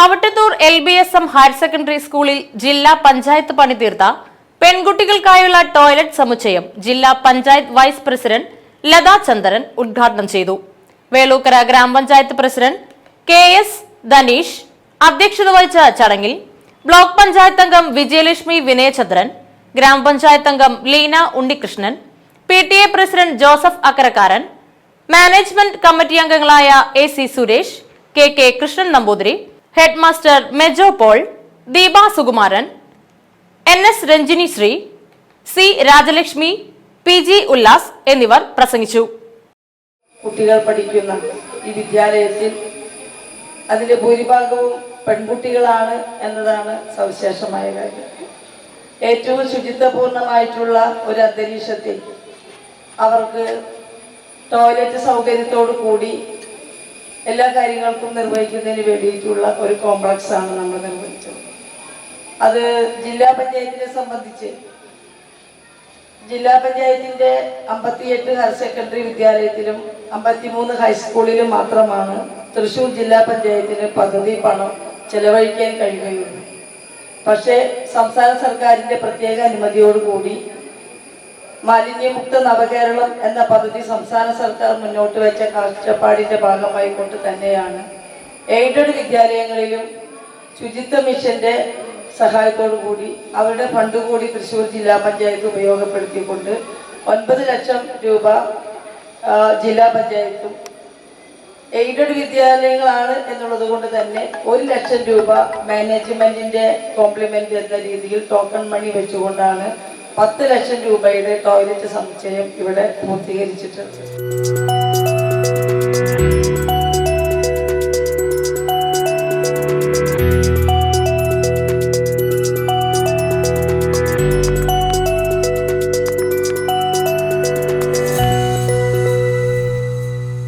Avattathur L B S M higher secondary സ്കൂളിൽ ജില്ലാ പഞ്ചായത്ത് പണിതീർത്ത പെൺകുട്ടികൾക്കായുള്ള ടോയ്ലറ്റ് സമുച്ചയം ജില്ലാ പഞ്ചായത്ത് വൈസ് പ്രസിഡന്റ് ലതാ ചന്ദ്രൻ ഉദ്ഘാടനം ചെയ്തു. വേളൂക്കര ഗ്രാമപഞ്ചായത്ത് പ്രസിഡന്റ് കെ എസ് ധനീഷ് അധ്യക്ഷത വഹിച്ച ചടങ്ങിൽ ബ്ലോക്ക് പഞ്ചായത്ത് അംഗം വിജയലക്ഷ്മി വിനയചന്ദ്രൻ ഗ്രാമപഞ്ചായത്ത് അംഗം Leena Unnikrishnan P T A president Joseph Akkarakkaran management committee അംഗങ്ങളായ A C Suresh K K Krishnan Namboothiri head master Mejo Paul Deepa Sukumaran N S Ranjini Sree C Rajalakshmi P G Ullas എന്നിവർ പ്രസംഗിച്ചു. കുട്ടികൾ പഠിക്കുന്ന ഈ വിദ്യാലയത്തിൽ അതിലെ ഭൂരിഭാഗവും പെൺകുട്ടികളാണ് എന്നതാണ് സവിശേഷമായ കാര്യം. ഏറ്റവും ശുചിത്വപൂർണമായിട്ടുള്ള ഒരു അന്തരീക്ഷത്തിൽ അവർക്ക് ടോയ്ലറ്റ് സൗകര്യത്തോടു കൂടി എല്ലാ കാര്യങ്ങൾക്കും നിർവഹിക്കുന്നതിന് വേണ്ടിയിട്ടുള്ള ഒരു കോംപ്ലക്സ് ആണ് നമ്മൾ നിർവഹിച്ചത്. അത് ജില്ലാ പഞ്ചായത്തിനെ സംബന്ധിച്ച് ജില്ലാ പഞ്ചായത്തിന്റെ അമ്പത്തിയെട്ട് ഹയർ സെക്കൻഡറി വിദ്യാലയത്തിലും അമ്പത്തിമൂന്ന് ഹൈസ്കൂളിലും മാത്രമാണ് തൃശൂർ ജില്ലാ പഞ്ചായത്തിന് പദ്ധതി പണം ചെലവഴിക്കാൻ കഴിയുകയുള്ളൂ പക്ഷേ സംസ്ഥാന സർക്കാരിന്റെ പ്രത്യേക അനുമതിയോടുകൂടി മാലിന്യമുക്ത നവകേരളം എന്ന പദ്ധതി സംസ്ഥാന സർക്കാർ മുന്നോട്ട് വെച്ച കാഴ്ചപ്പാടിന്റെ ഭാഗമായി കൊണ്ട് തന്നെയാണ്. എയ്ഡഡ് വിദ്യാലയങ്ങളിലും ശുചിത്വ മിഷന്റെ സഹായത്തോടു കൂടി അവരുടെ ഫണ്ട് കൂടി തൃശ്ശൂർ ജില്ലാ പഞ്ചായത്ത് ഉപയോഗപ്പെടുത്തിക്കൊണ്ട് ഒൻപത് ലക്ഷം രൂപ ജില്ലാ പഞ്ചായത്തും എയ്ഡഡ് വിദ്യാലയങ്ങളാണ് എന്നുള്ളത് കൊണ്ട് തന്നെ ഒരു ലക്ഷം രൂപ മാനേജ്മെന്റിന്റെ കോംപ്ലിമെന്റ് എന്ന രീതിയിൽ ടോക്കൺ മണി വെച്ചുകൊണ്ടാണ് പത്ത് ലക്ഷം രൂപയുടെ ടോയ്ലറ്റ് സമുച്ചയം ഇവിടെ പൂർത്തീകരിച്ചിട്ടുള്ളത്